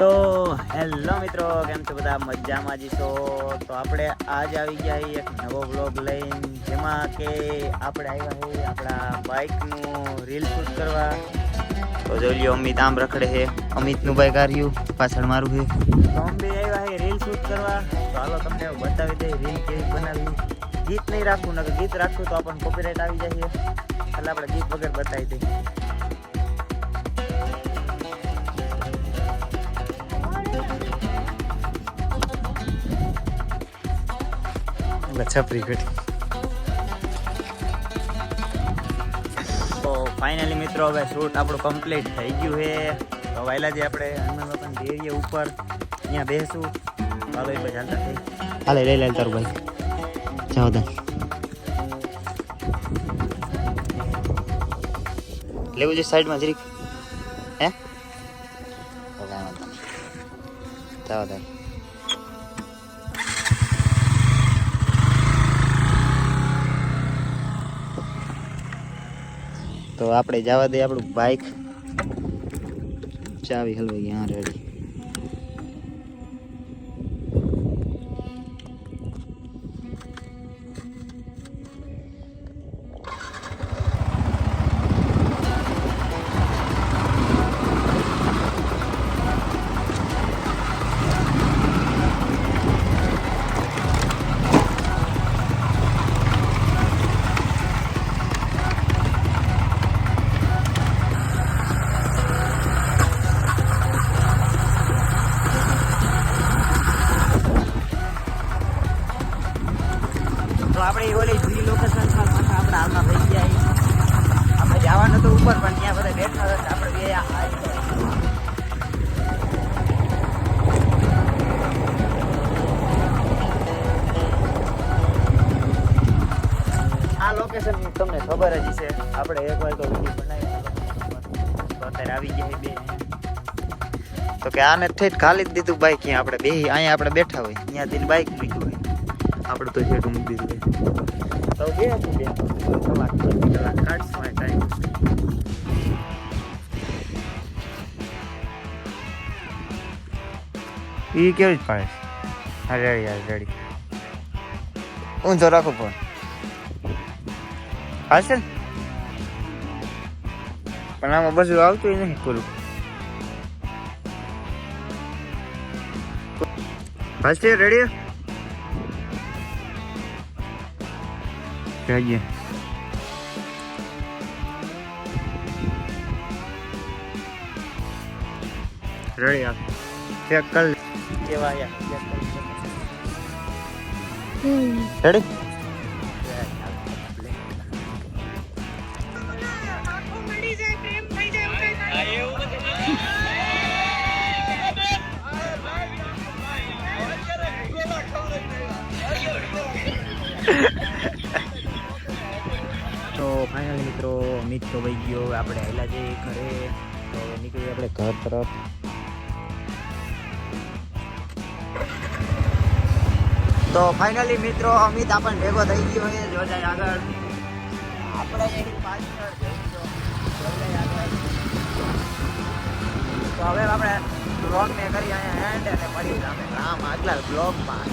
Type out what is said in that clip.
તો હેલો મિત્રો, કેમ છો બધા? મજામાં જીશો તો આપણે આજ આવી ગયા એક નવો વ્લોગ લઈને, જેમાં કે આપણે આવ્યા છે આપણા બાઇકનું રીલ શૂટ કરવા. તો જોઈ લ્યો, અમિત આમ રખડે છે. અમિતનું બાઇક આર્યું પાછળ મારું છે. તો અમે આવ્યા છે રીલ શૂટ કરવા. તો હાલો તમને બતાવી દઈએ રીલ કેવી બનાવી. ગીત નહીં રાખવું, નકર ગીત રાખવું તો આપણને કોપીરાઇટ આવી જાય એટલે આપણે ગીત વગર બતાવી દઈએ. છપરી ઘટી. તો ફાઇનલી મિત્રો હવે શૂટ આપણું કમ્પ્લીટ થઈ ગયું છે. તો વાયલાજી આપણે હનુમાન બાપાની દેવીએ ઉપર અહીંયા બેસું. ચાલો એ બધા ચાલતા થઈ. હાલે લઈ લે તારું ભાઈ. જાઓ દા લેવું છે સાઈડમાં જરીક? હે? જાઓ તા તો આપણે જવા દઈએ આપણું બાઇક ચાવી હલવાઈ ગઈ રેડી આ લોકેશન તમને ખબર જ છે. આપણે એક વાર તો વીડિયો બનાવી તો અત્યારે આવી ગયા બે. તો કે આને થઈ ખાલી જ દીધું બાઈક અહીંયા આપણે બે અહીંયા આપણે બેઠા હોય. ત્યાંથી બાઈક મૂક્યું હોય. આપણે તો છેટું મૂકી દીધું હોય તો બે હતું બે. કલાક કલાક કાઢશું ટાઈમ એ કેવી જ પાડે હા રેડી રેડી. ઊંધો રાખો પણ. હાલશે ને? પણ આમાં બધું આવતું નહીં પૂરું. હાલશે રેડી જઈએ રેડી આપ ચેક કર કેવા આયા રેડી તો ફાઇનલી મિત્રો, અમિત તો વહી ગયો. આપણે આવેલા જઈએ ઘરે. તો નીકળીએ આપણે ઘર તરફ. તો ફાઇનલી મિત્રો, અમિત આપણને ભેગો થઈ ગયો છે. જો જાય આગળ. આપણે. તો હવે આપણે બ્લોગ ને કરી અહીંયા એન્ડ અને મળી આપણે રામ આગલા બ્લોગમાં